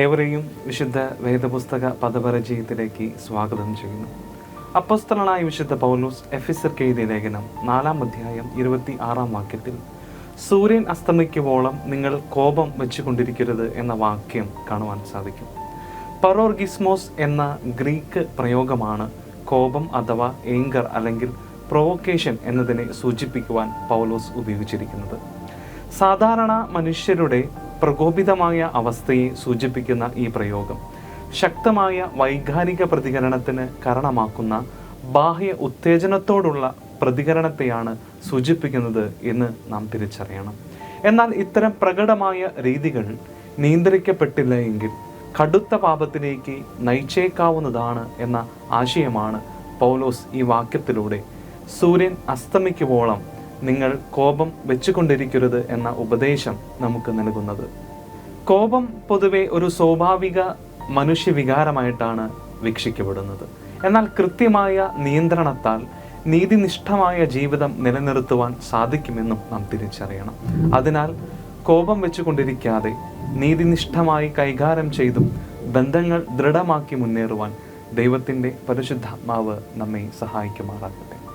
ഏവരെയും വിശുദ്ധ വേദപുസ്തക പദപരിചയത്തിലേക്ക് സ്വാഗതം ചെയ്യുന്നു. അപ്പസ്തലനായ വിശുദ്ധ പൗലോസ് എഫിസർക്ക് എഴുതിയ ലേഖനം നാലാം അധ്യായം ഇരുപത്തി ആറാം വാക്യത്തിൽ സൂര്യൻ അസ്തമിക്കുവോളം നിങ്ങൾ കോപം വെച്ചുകൊണ്ടിരിക്കരുത് എന്ന വാക്യം കാണുവാൻ സാധിക്കും. പറോർഗിസ്മോസ് എന്ന ഗ്രീക്ക് പ്രയോഗമാണ് കോപം അഥവാ ഏങ്കർ അല്ലെങ്കിൽ പ്രൊവോക്കേഷൻ എന്നതിനെ സൂചിപ്പിക്കുവാൻ പൗലോസ് ഉപയോഗിച്ചിരിക്കുന്നത്. സാധാരണ മനുഷ്യരുടെ പ്രകോപിതമായ അവസ്ഥയെ സൂചിപ്പിക്കുന്ന ഈ പ്രയോഗം. ശക്തമായ വൈകാരിക പ്രതികരണത്തിന് കാരണമാക്കുന്ന ബാഹ്യ ഉത്തേജനത്തോടുള്ള പ്രതികരണത്തെയാണ് സൂചിപ്പിക്കുന്നത് എന്ന് നാം തിരിച്ചറിയണം. എന്നാൽ ഇത്തരം പ്രകടമായ രീതികൾ നിയന്ത്രിക്കപ്പെട്ടില്ല എങ്കിൽ കടുത്ത പാപത്തിലേക്ക് നയിച്ചേക്കാവുന്നതാണ് എന്ന ആശയമാണ് പൗലോസ് ഈ വാക്യത്തിലൂടെ. സൂര്യൻ അസ്തമിക്കുവോളം നിങ്ങൾ കോപം വെച്ചുകൊണ്ടിരിക്കരുത് എന്ന ഉപദേശം നമുക്ക് നൽകുന്നത്. കോപം പൊതുവെ ഒരു സ്വാഭാവിക മനുഷ്യവികാരമായിട്ടാണ് വീക്ഷിക്കപ്പെടുന്നത്. എന്നാൽ കൃത്യമായ നിയന്ത്രണത്താൽ നീതിനിഷ്ഠമായ ജീവിതം നിലനിർത്തുവാൻ സാധിക്കുമെന്നും നാം തിരിച്ചറിയണം. അതിനാൽ കോപം വെച്ചുകൊണ്ടിരിക്കാതെ നീതിനിഷ്ഠമായി കൈകാര്യം ചെയ്തും ബന്ധങ്ങൾ ദൃഢമാക്കി മുന്നേറുവാൻ ദൈവത്തിന്റെ പരിശുദ്ധാത്മാവ് നമ്മെ സഹായിക്കുമാറാകട്ടെ.